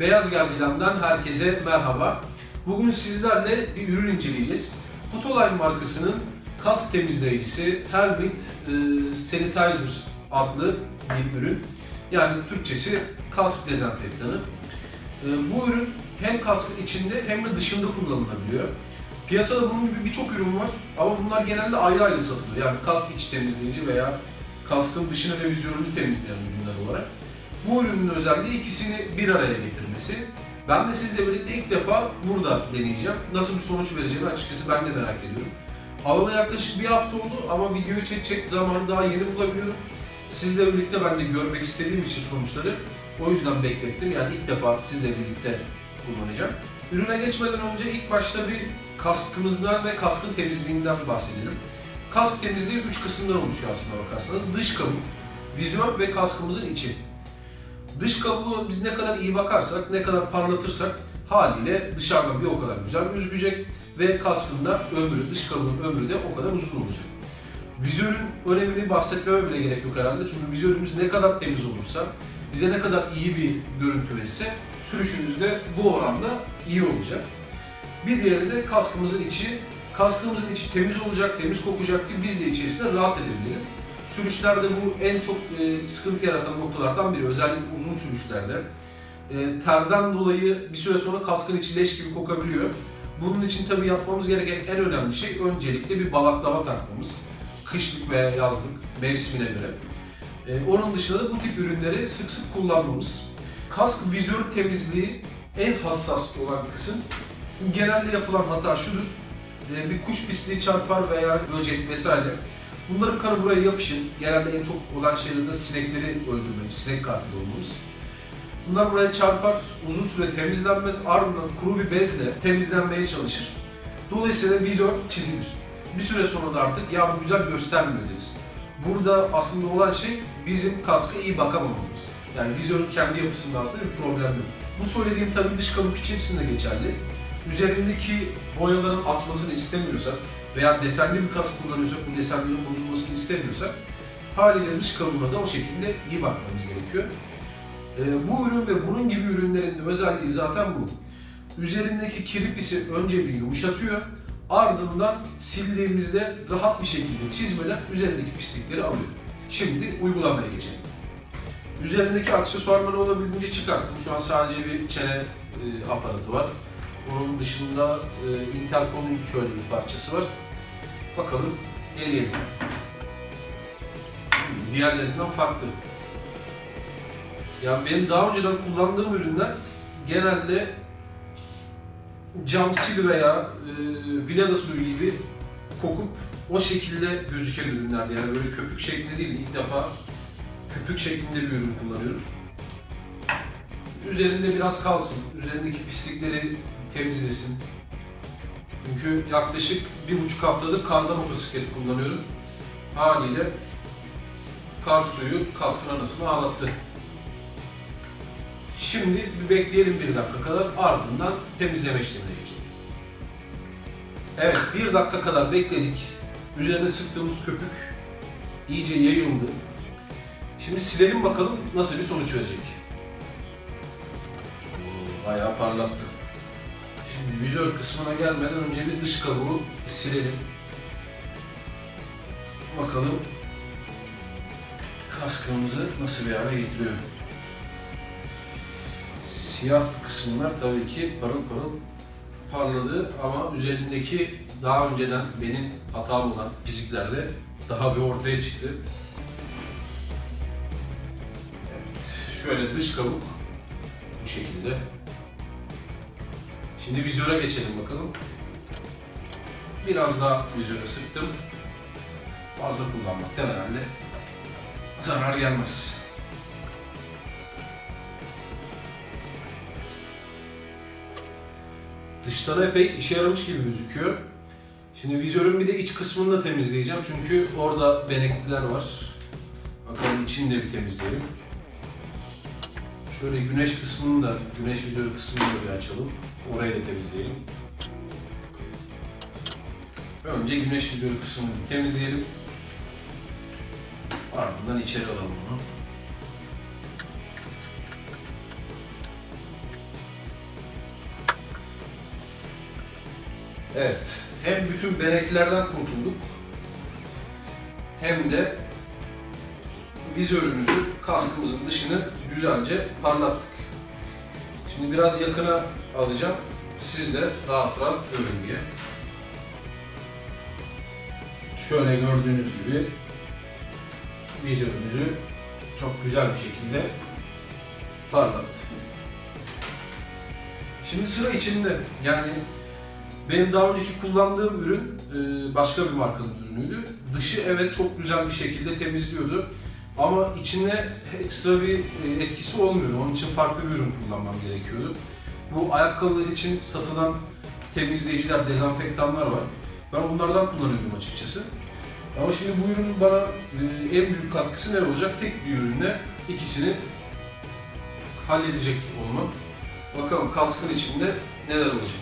Beyaz Gergedan'dan herkese merhaba. Bugün sizlerle bir ürün inceleyeceğiz. Putoline markasının kask temizleyicisi Helmet e, Sanitizer adlı bir ürün. Yani Türkçesi kask dezenfektanı. E, bu ürün hem kaskın içinde hem de dışında kullanılabiliyor. Piyasada bunun gibi birçok ürün var ama bunlar genelde ayrı ayrı satılıyor. Yani kask iç temizleyici veya kaskın dışını ve vizörünü temizleyen ürünler olarak. Bu ürünün özelliği ikisini bir araya getirmesi. Ben de sizle birlikte ilk defa burada deneyeceğim. Nasıl bir sonuç vereceğini açıkçası ben de merak ediyorum. Alalı yaklaşık bir hafta oldu ama videoyu çekecek zamanı daha yeni bulabiliyorum. Sizle birlikte ben de görmek istediğim için sonuçları o yüzden beklettim. Yani ilk defa sizle birlikte kullanacağım. Ürüne geçmeden önce ilk başta bir kaskımızdan ve kaskın temizliğinden bahsedelim. Kask temizliği 3 kısımdan oluşuyor aslında bakarsanız. Dış kabuk, vizör ve kaskımızın içi. Dış kabuğu biz ne kadar iyi bakarsak, ne kadar parlatırsak haliyle dışarıdan bir o kadar güzel gözükecek ve kaskın da ömrü, dış kabuğun ömrü de o kadar uzun olacak. Vizörün önemini bahsetmeme bile gerek yok herhalde çünkü vizörümüz ne kadar temiz olursa, bize ne kadar iyi bir görüntü verirse sürüşümüz de bu oranda iyi olacak. Bir diğeri de kaskımızın içi. Kaskımızın içi temiz olacak, temiz kokacak ki biz de içerisinde rahat edebilelim. Sürüşlerde bu en çok e, sıkıntı yaratan noktalardan biri. Özellikle uzun sürüşlerde. E, terden dolayı bir süre sonra kaskın içi leş gibi kokabiliyor. Bunun için tabii yapmamız gereken en önemli şey öncelikle bir balaklava takmamız. Kışlık veya yazlık, mevsimine göre. E, onun dışında da bu tip ürünleri sık sık kullanmamız. Kask vizör temizliği en hassas olan kısım. Çünkü genelde yapılan hata şudur. E, bir kuş pisliği çarpar veya böcek vesaire. Bunların kanı buraya yapışır. Genelde en çok olan şeyler de sinekleri öldürmemiz, sinek katili olmamız. Bunlar buraya çarpar, uzun süre temizlenmez, ardından kuru bir bezle temizlenmeye çalışır. Dolayısıyla vizör çizilir. Bir süre sonra da artık ya bu güzel göstermiyor deriz. Burada aslında olan şey bizim kaska iyi bakamamamız. Yani vizörün kendi yapısında aslında bir problem yok. Bu söylediğim tabii dış kabuk içerisinde geçerli. Üzerindeki boyaların atmasını istemiyorsak veya desenli bir kask kullanıyorsak, bu desenlerin bozulmasını istemiyorsak haliyle dış kabuğuna da o şekilde iyi bakmamız gerekiyor. Ee, bu ürün ve bunun gibi ürünlerin özelliği zaten bu. Üzerindeki kiri pisi önce bir yumuşatıyor, ardından sildiğimizde rahat bir şekilde çizmeden üzerindeki pislikleri alıyor. Şimdi uygulamaya geçelim. Üzerindeki aksesuarları olabildiğince çıkarttım. Şu an sadece bir çene e, aparatı var. Onun dışında e, Intercom'un şöyle bir parçası var. Bakalım deneyelim. Hmm, Diğerlerinden farklı. Yani benim daha önceden kullandığım ürünler genelde cam sil veya e, vilada suyu gibi kokup o şekilde gözüken ürünlerdi. Yani böyle köpük şeklinde değil, ilk defa köpük şeklinde bir ürün kullanıyorum. Üzerinde biraz kalsın, üzerindeki pislikleri temizlesin. Çünkü yaklaşık bir buçuk haftadır karda motosiklet kullanıyorum. Haliyle kar suyu kaskın anasını ağlattı. Şimdi bir bekleyelim bir dakika kadar ardından temizleme işlemine geçelim. Evet bir dakika kadar bekledik. Üzerine sıktığımız köpük iyice yayıldı. Şimdi silelim bakalım nasıl bir sonuç verecek. Bayağı parlattı. Şimdi vizör kısmına gelmeden önce bir dış kabuğu silelim. Bakalım kaskımızı nasıl bir hale getiriyor. Siyah kısımlar tabii ki parıl parıl parladı ama üzerindeki daha önceden benim hatam olan çiziklerle daha bir ortaya çıktı. Evet, şöyle dış kabuk bu şekilde. Şimdi vizöre geçelim bakalım. Biraz daha vizöre sıktım. Fazla kullanmaktan herhalde zarar gelmez. Dıştan epey işe yaramış gibi gözüküyor. Şimdi vizörün bir de iç kısmını da temizleyeceğim çünkü orada benekliler var. Bakalım içini de bir temizleyelim. Şöyle güneş kısmını da, güneş yüzörü kısmını da bir açalım. Orayı da temizleyelim. Önce güneş yüzörü kısmını temizleyelim. Ardından içeri alalım bunu. Evet. Hem bütün beneklerden kurtulduk hem de vizörümüzü, kaskımızın dışını güzelce parlattık. Şimdi biraz yakına alacağım. Siz de rahat rahat görün diye. Şöyle gördüğünüz gibi vizörümüzü çok güzel bir şekilde parlattı. Şimdi sıra içinde. Yani benim daha önceki kullandığım ürün e, başka bir markanın ürünüydü. Dışı evet çok güzel bir şekilde temizliyordu. Ama içine ekstra bir e, etkisi olmuyordu. Onun için farklı bir ürün kullanmam gerekiyordu. Bu ayakkabılar için satılan temizleyiciler, dezenfektanlar var. Ben onlardan kullanıyordum açıkçası. Ama şimdi bu ürünün bana e, en büyük katkısı ne olacak? Tek bir ürünle ikisini halledecek olmam. Bakalım kaskın içinde neler olacak.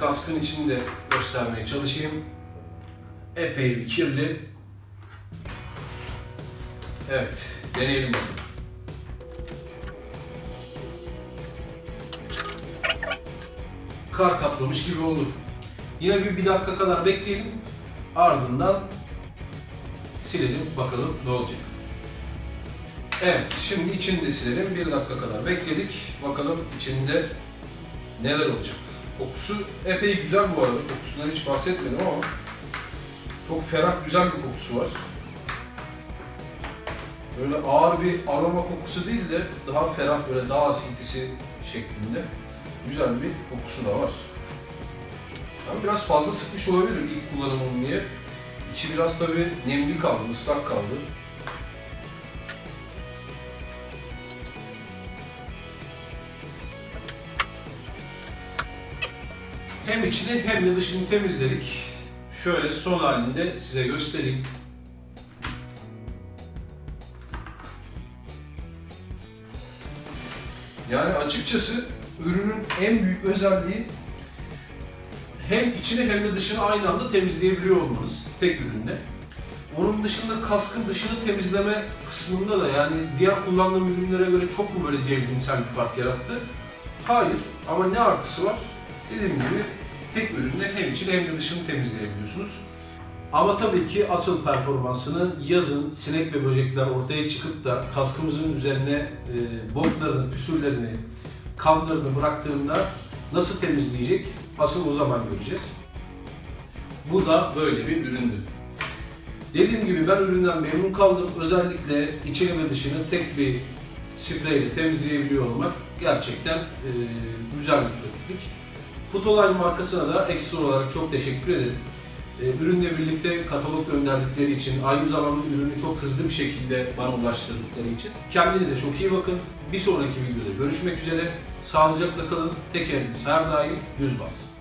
Kaskın içinde göstermeye çalışayım. Epey bir kirli. Evet, deneyelim bakalım. Kar kaplamış gibi oldu. Yine bir, bir dakika kadar bekleyelim. Ardından silelim bakalım ne olacak. Evet, şimdi içini de silelim. Bir dakika kadar bekledik. Bakalım içinde neler olacak. Kokusu epey güzel bu arada. Kokusundan hiç bahsetmedim ama çok ferah, güzel bir kokusu var. Böyle ağır bir aroma kokusu değil de daha ferah, böyle dağ asintisi şeklinde güzel bir kokusu da var. Ben biraz fazla sıkmış olabilirim ilk kullanımım diye. İçi biraz tabii nemli kaldı, ıslak kaldı. Hem içini hem de dışını temizledik. Şöyle son halinde size göstereyim. Yani açıkçası ürünün en büyük özelliği hem içini hem de dışını aynı anda temizleyebiliyor olmanız tek ürünle. Onun dışında kaskın dışını temizleme kısmında da yani diğer kullandığım ürünlere göre çok mu böyle devrimsel bir fark yarattı? Hayır ama ne artısı var? Dediğim gibi tek ürünle hem içini hem de dışını temizleyebiliyorsunuz. Ama tabii ki asıl performansını yazın sinek ve böcekler ortaya çıkıp da kaskımızın üzerine e, botlarını, püsürlerini, kanlarını bıraktığında nasıl temizleyecek asıl o zaman göreceğiz. Bu da böyle bir üründü. Dediğim gibi ben üründen memnun kaldım. Özellikle içini ve dışını tek bir spreyle temizleyebiliyor olmak gerçekten e, güzel bir pratiklik. Putoline markasına da ekstra olarak çok teşekkür ederim. E, ürünle birlikte katalog gönderdikleri için, aynı zamanda ürünü çok hızlı bir şekilde bana ulaştırdıkları için. Kendinize çok iyi bakın. Bir sonraki videoda görüşmek üzere. Sağlıcakla kalın. Tekeriniz her daim düz bas.